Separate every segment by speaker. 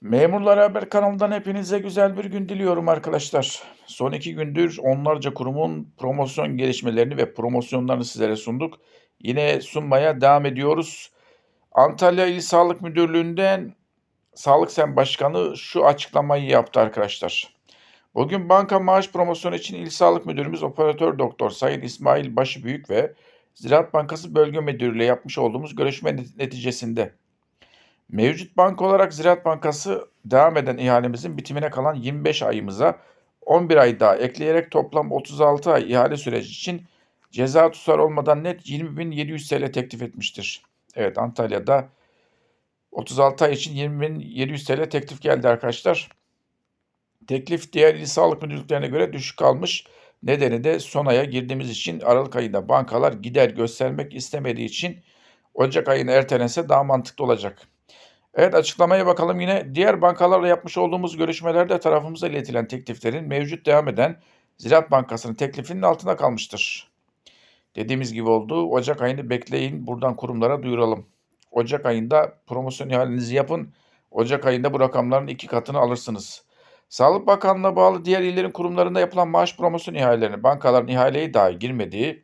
Speaker 1: Memurlar Haber kanalından hepinize güzel bir gün diliyorum arkadaşlar. Son iki gündür onlarca kurumun promosyon gelişmelerini ve promosyonlarını sizlere sunduk. Yine sunmaya devam ediyoruz. Antalya İl Sağlık Müdürlüğü'nden Sağlık Sen Başkanı şu açıklamayı yaptı arkadaşlar. Bugün banka maaş promosyonu için İl Sağlık Müdürümüz Operatör Doktor Sayın İsmail Başıbüyük ve Ziraat Bankası Bölge Müdürü ile yapmış olduğumuz görüşme neticesinde Mevcut banka olarak Ziraat Bankası devam eden ihalemizin bitimine kalan 25 ayımıza 11 ay daha ekleyerek toplam 36 ay ihale süreci için ceza tutar olmadan net 20.700 TL teklif etmiştir. Evet Antalya'da 36 ay için 20.700 TL teklif geldi arkadaşlar. Teklif diğer il sağlık müdürlüklerine göre düşük kalmış. Nedeni de son aya girdiğimiz için Aralık ayında bankalar gider göstermek istemediği için Ocak ayına ertelense daha mantıklı olacak. Evet açıklamaya bakalım yine. Diğer bankalarla yapmış olduğumuz görüşmelerde tarafımıza iletilen tekliflerin mevcut devam eden Ziraat Bankası'nın teklifinin altında kalmıştır. Dediğimiz gibi oldu. Ocak ayını bekleyin. Buradan kurumlara duyuralım. Ocak ayında promosyon ihalenizi yapın. Ocak ayında bu rakamların iki katını alırsınız. Sağlık Bakanlığı'na bağlı diğer illerin kurumlarında yapılan maaş promosyon ihalelerine bankaların ihaleye dahi girmediği,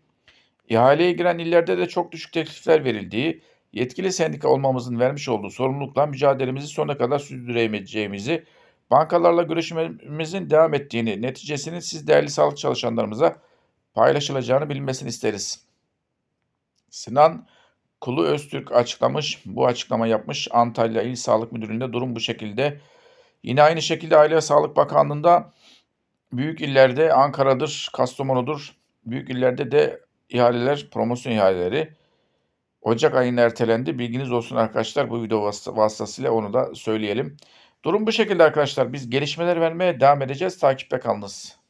Speaker 1: ihaleye giren illerde de çok düşük teklifler verildiği, yetkili sendika olmamızın vermiş olduğu sorumlulukla mücadelemizi sonuna kadar sürdüremeyeceğimizi, bankalarla görüşmemizin devam ettiğini, neticesinin siz değerli sağlık çalışanlarımıza paylaşılacağını bilmesini isteriz. Sinan Kulu Öztürk açıklamış, bu açıklama yapmış. Antalya İl Sağlık Müdürlüğü'nde durum bu şekilde. Yine aynı şekilde Aile ve Sağlık Bakanlığı'nda büyük illerde Ankara'dır, Kastamonu'dur. Büyük illerde de ihaleler, promosyon ihaleleri Ocak ayına ertelendi. Bilginiz olsun arkadaşlar. Bu video vasıtasıyla onu da söyleyelim. Durum bu şekilde arkadaşlar. Biz gelişmeler vermeye devam edeceğiz. Takipte kalınız.